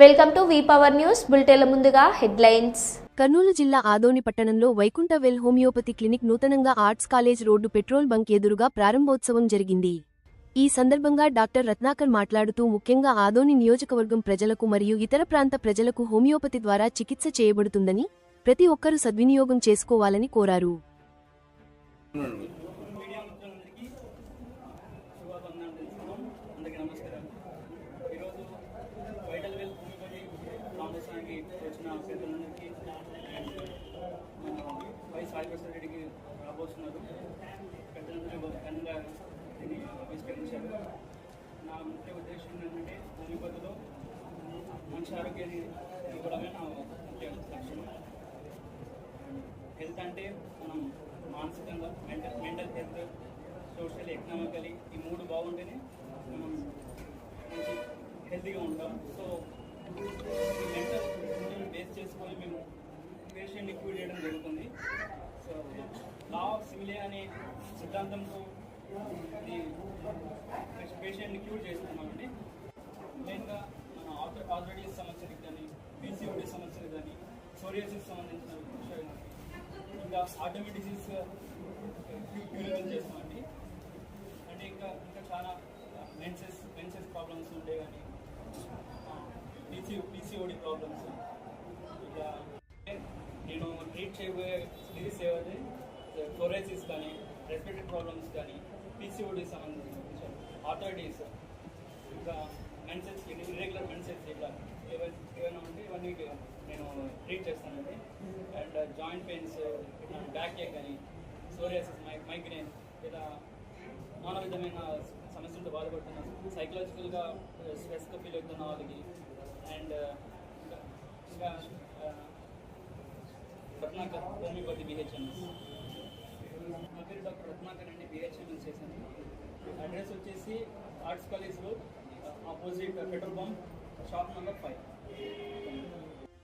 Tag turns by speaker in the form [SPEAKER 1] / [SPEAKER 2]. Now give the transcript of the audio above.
[SPEAKER 1] Welcome to V power news. బులెటిన్ల ముందుగా headlines.
[SPEAKER 2] Kurnool జిల్లా ఆదోని పట్టణంలో వైకుంఠ వెల్ హోమియోపతి క్లినిక్ నూతనంగా arts college road petrol bunk ఎదురుగా ప్రారంభోత్సవం జరిగింది. ఈ సందర్భంగా డాక్టర్ రత్నాకర్ మాట్లాడుతూ ముఖ్యంగా ఆదోని నియోజకవర్గం ప్రజలకు మరియు ఇతర ప్రాంత ప్రజలకు హోమియోపతి ద్వారా చికిత్స చేయబడుతుందని ప్రతి ఒక్కరూ సద్వినియోగం చేసుకోవాలని కోరారు.
[SPEAKER 3] వచ్చిన పెద్దలందరికీ మన వై సాయిప్రసాద్ రెడ్డికి రాబోతున్నారు. పెద్దలందరూ ఘనంగా దీన్ని ఆవిష్కరించారు. నా ముఖ్య ఉద్దేశం ఏంటంటే భూమిపతిలో మనిషి ఆరోగ్యాన్ని ఇవ్వడమే నా ముఖ్య లక్ష్యం. హెల్త్ అంటే మనం మానసికంగా mental mental health social economically ఈ మూడు బాగుంటేనే మనం మంచి హెల్తీగా ఉంటాం. సో అనే సిద్ధాంతంతో పేషెంట్ని క్యూర్ చేస్తున్నామండి. మెయిన్గా మన ఆర్థో ఆర్థరైటిస్ సమస్యలకు కానీ పీసీఓడి సమస్యలు కానీ సోరియాసిస్ సంబంధించిన విషయాలు ఇంకా ఆటోమేటిక్ డిసీజ్ క్యూరేషన్ చేస్తామండి అంటే ఇంకా ఇంకా చాలా మెన్సెస్ మెన్సెస్ ప్రాబ్లమ్స్ ఉంటాయి కానీ పీసీ పీసీఓడి ప్రాబ్లమ్స్ ఇంకా నేను ట్రీట్ చేయబోయే డిసీజ్ ఏవైతే ఫ్లోరైసిస్ కానీ రెస్పిరేటరీ ప్రాబ్లమ్స్ కానీ పీసీఓడి సంబంధించిన విషయాలు ఆర్థరైటిస్ ఇంకా మెన్సెస్ ఇర్రెగ్యులర్ మెన్సెస్ ఇట్లా ఏమైనా ఉంటే ఇవన్నీ నేను ట్రీట్ చేస్తానండి అండ్. జాయింట్ పెయిన్స్ ఇట్లా బ్యాక్ ఏక్ కానీ సోరియాసిస్ మై మైగ్రేన్ ఇలా నానా విధమైన సమస్యలతో బాధపడుతున్న. సైకలాజికల్గా స్ట్రెస్గా ఫీల్ అవుతున్న వాళ్ళకి అండ్ uh, ఇంకా ఇంకా రత్నాకర్ హోమియోపతి బిహెచ్ఎంఎస్ నా పేరు డాక్టర్ రత్నాకర్ అండి బిహెచ్ఎంఎస్ చేశాను. అడ్రస్ వచ్చేసి arts college road opposite petrol pump shop number five